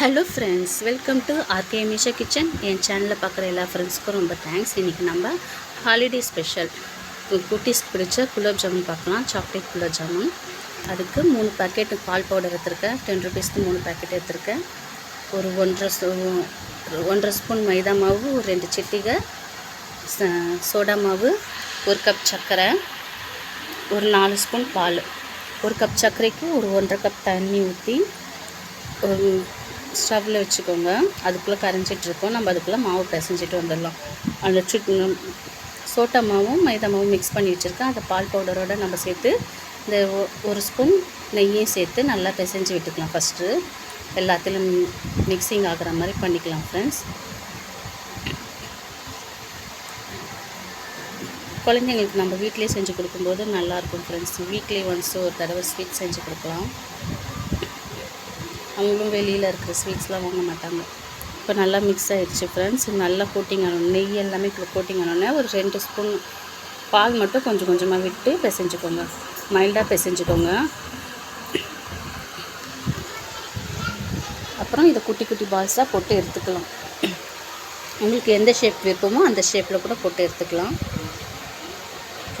Hello friends welcome to RK Misha kitchen என் சேனலில் பார்க்குற எல்லா ஃப்ரெண்ட்ஸ்க்கும் ரொம்ப தேங்க்ஸ் இன்றைக்கி நம்ம ஹாலிடே ஸ்பெஷல் குட்டீஸ்க்கு பிடிச்ச குலோப் ஜாமுன் பார்க்கலாம். சாக்லேட் குலோப் ஜாமுன். அதுக்கு மூணு பேக்கெட் பால் பவுடர் எடுத்திருக்கேன். டென் ருபீஸ்க்கு மூணு பேக்கெட் எடுத்திருக்கேன். ஒரு ஒன்றரை ஸ்பூ ஒன்றரை ஸ்பூன் மைதா மாவு ஒரு ரெண்டு சிட்டிகை ச- சோடா மாவு ஒரு கப் சர்க்கரை ஒரு நாலு ஸ்பூன் பால். ஒரு கப் சர்க்கரைக்கு ஒரு ஒன்றரை கப் தண்ணி ஊற்றி ஒரு ஸ்டவ்வில் வச்சுக்கோங்க. அதுக்குள்ளே கரைஞ்சிட்ருக்கோம். நம்ம அதுக்குள்ளே மாவு பிசைஞ்சிட்டு வந்துடலாம். அந்த சுட் சோட்டா மாவும் மைதா மாவும் மிக்ஸ் பண்ணி வச்சுருக்கேன். அதை பால் பவுடரோடு நம்ம சேர்த்து இந்த ஒ- ஒரு ஸ்பூன் நெய்யும் சேர்த்து நல்லா பிசைஞ்சு விட்டுக்கலாம் ஃபஸ்ட்டு எல்லாத்திலும் மிக்சிங் ஆகிற மாதிரி பண்ணிக்கலாம் ஃப்ரெண்ட்ஸ் குழந்தைங்களுக்கு நம்ம வீட்டிலேயே செஞ்சு கொடுக்கும்போது நல்லாயிருக்கும் ஃப்ரெண்ட்ஸ் வீக்லி ஒன்ஸ் ஒரு தடவை ஸ்வீட் செஞ்சு கொடுக்கலாம். அவங்களும் வெளியில் இருக்கிற ஸ்வீட்ஸ்லாம் வாங்க மாட்டாங்க. இப்போ நல்லா மிக்ஸ் ஆகிடுச்சு ஃப்ரெண்ட்ஸ் நல்லா கோட்டிங் ஆகணும் நெய் எல்லாமே கோட்டிங் ஆனோடனே ஒரு ரெண்டு ஸ்பூன் பால் மட்டும் கொஞ்சம் கொஞ்சமாக விட்டு பிசைஞ்சுக்கோங்க. மைல்டாக பிசைஞ்சுக்கோங்க. அப்புறம் இதை குட்டி குட்டி பால்ஸாக போட்டு எடுத்துக்கலாம். உங்களுக்கு எந்த ஷேப் விருப்பமோ அந்த ஷேப்பில் கூட போட்டு எடுத்துக்கலாம்.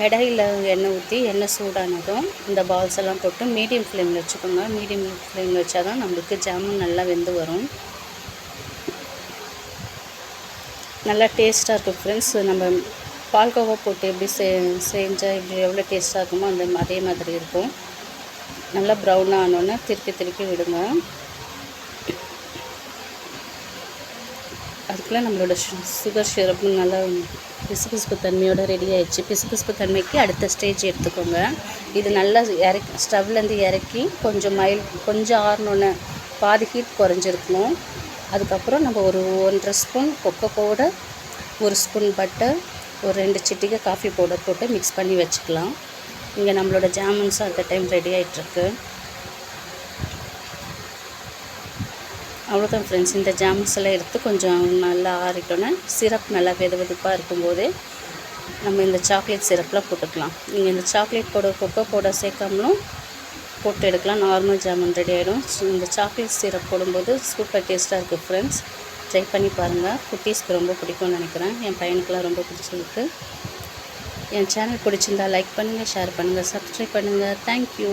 இடையில் எண்ணெய் ஊற்றி எண்ணெய் சூடானதும் இந்த பால்ஸ் எல்லாம் போட்டு மீடியம் ஃப்ளேமில் வச்சுக்கோங்க. மீடியம் ஃப்ளேமில் வச்சா தான் நம்மளுக்கு ஜாமுன் நல்லா வெந்து வரும். நல்லா டேஸ்ட்டாக இருக்கும் ஃப்ரெண்ட்ஸ் நம்ம பால்கோவா போட்டு எப்படி செ செஞ்சால் இப்படி எவ்வளோ டேஸ்ட்டாக இருக்குமோ அந்த அதே மாதிரி இருக்கும். நல்லா ப்ரௌனாக ஆனோன்னே திருப்பி திருப்பி விடுங்க. அதுக்குள்ளே நம்மளோட சுகர் சிரப்பு நல்லா பிசுபிசுப்பு தன்மையோடு ரெடி ஆயிடுச்சு. பிசுபிசுப்பு தன்மைக்கு அடுத்த ஸ்டேஜ் எடுத்துக்கோங்க. இது நல்லா இறக்கி ஸ்டவ்லேருந்து இறக்கி கொஞ்சம் மைல் கொஞ்சம் ஆறணுன்னு பாதி ஹீட் குறைஞ்சிருக்கணும். அதுக்கப்புறம் நம்ம ஒரு ஒன்றரை ஸ்பூன் கொக்கோ பவுடர் ஒரு ஸ்பூன் பட்டர் ஒரு ரெண்டு சிட்டிகை காஃபி பவுடர் போட்டு மிக்ஸ் பண்ணி வச்சுக்கலாம். இங்கே நம்மளோட ஜாமுன்ஸும் அந்த டைம் ரெடி ஆகிட்டுருக்கு அவ்வளோதான் ஃப்ரெண்ட்ஸ் இந்த ஜாம்ஸ் எல்லாம் எடுத்து கொஞ்சம் நல்லா ஆறிட்டோன்னே சிரப் நல்லா வெது வெதுப்பாக இருக்கும்போது நம்ம இந்த சாக்லேட் சிரப்லாம் போட்டுக்கலாம். நீங்கள் இந்த சாக்லேட் போட கொக்கோ போட சேர்க்காமலும் போட்டு எடுக்கலாம். நார்மல் ஜாமுன் ரெடி ஆகிடும் இந்த சாக்லேட் சிரப் போடும்போது சூப்பர் டேஸ்ட்டாக இருக்குது ஃப்ரெண்ட்ஸ் ட்ரை பண்ணி பாருங்கள் குட்டீஸ்க்கு ரொம்ப பிடிக்கும்னு நினைக்கிறேன். என் பையனுக்கெலாம் ரொம்ப பிடிச்சிருக்கு. என் சேனல் பிடிச்சிருந்தா லைக் பண்ணுங்கள் ஷேர் பண்ணுங்கள் சப்ஸ்கிரைப் பண்ணுங்கள் தேங்க்யூ